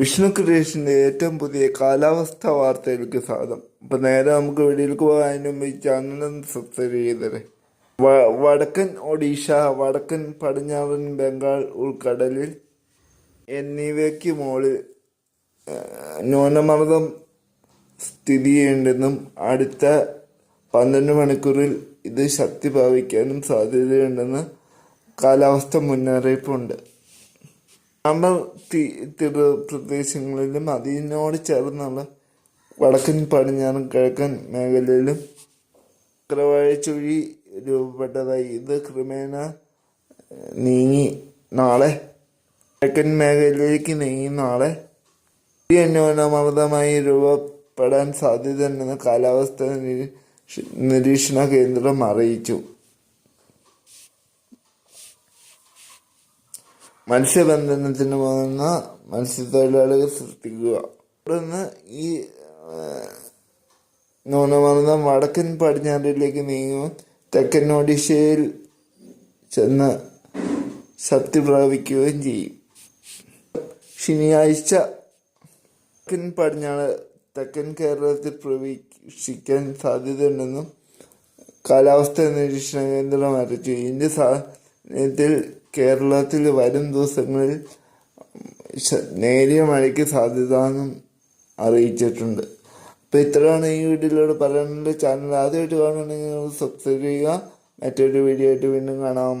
വിഷ്ണു ക്രിയേഷന്റെ ഏറ്റവും പുതിയ കാലാവസ്ഥ വാർത്തയിലേക്ക് സ്വാഗതം. അപ്പൊ നേരെ നമുക്ക് വീഡിയോയിലേക്ക് മുമ്പ് ഈ ഒന്ന് സബ്സ്ക്രൈബ് ചെയ്തേ വടക്കൻ ഒഡീഷ വടക്കൻ പടിഞ്ഞാറൻ ബംഗാൾ ഉൾക്കടലിൽ എന്നിവയ്ക്ക് മുകളിൽ ന്യൂനമർദ്ദം സ്ഥിതി ചെയ്യേണ്ടെന്നും അടുത്ത പന്ത്രണ്ട് മണിക്കൂറിൽ ഇത് ശക്തി പ്രാപിക്കാനും സാധ്യതയുണ്ടെന്ന് കാലാവസ്ഥ മുന്നറിയിപ്പുണ്ട്. നമ്മൾ തീര പ്രദേശങ്ങളിലും അതിനോട് ചേർന്നുള്ള വടക്കൻ പടിഞ്ഞാറൻ കിഴക്കൻ മേഖലയിലും ചക്രവാഴ ചുഴി രൂപപ്പെട്ടതായി. ഇത് ക്രമേണ നീങ്ങി. നാളെ കിഴക്കൻ മേഖലയിലേക്ക് നീങ്ങി നാളെ ന്യൂനമർദ്ദമായി രൂപപ്പെടാൻ സാധ്യതയുണ്ടെന്ന് കാലാവസ്ഥ നിരീക്ഷ- നിരീക്ഷണ കേന്ദ്രം അറിയിച്ചു. മത്സ്യബന്ധനത്തിന് പോകുന്ന മത്സ്യത്തൊഴിലാളികൾ സൃഷ്ടിക്കുക തുടർന്ന് ഈ ന്യൂനമർദ്ദം വടക്കൻ പടിഞ്ഞാറിലേക്ക് നീങ്ങും തെക്കൻ ഒഡീഷയിൽ ചെന്ന് ശക്തി പ്രാപിക്കുകയും ചെയ്യും. ശനിയാഴ്ച തെക്കൻ പടിഞ്ഞാറ് തെക്കൻ കേരളത്തിൽ പ്രവേശിക്കാൻ സാധ്യതയുണ്ടെന്നും കാലാവസ്ഥാ നിരീക്ഷണ കേന്ദ്രം അറിയിച്ചു. ഇതിന്റെ സാഹചര്യത്തിൽ കേരളത്തിൽ വരും ദിവസങ്ങളിൽ നേരിയ മഴയ്ക്ക് സാധ്യത എന്നും അറിയിച്ചിട്ടുണ്ട്. അപ്പൊ ഇത്രയാണ് ഈ വീഡിയോയിലൂടെ പറയാനുള്ള ചാനൽ ആദ്യമായിട്ട് കാണുന്നുണ്ടെങ്കിൽ സബ്സ്ക്രൈബ് ചെയ്യുക. മറ്റൊരു വീഡിയോ ആയിട്ട് വീണ്ടും കാണാം.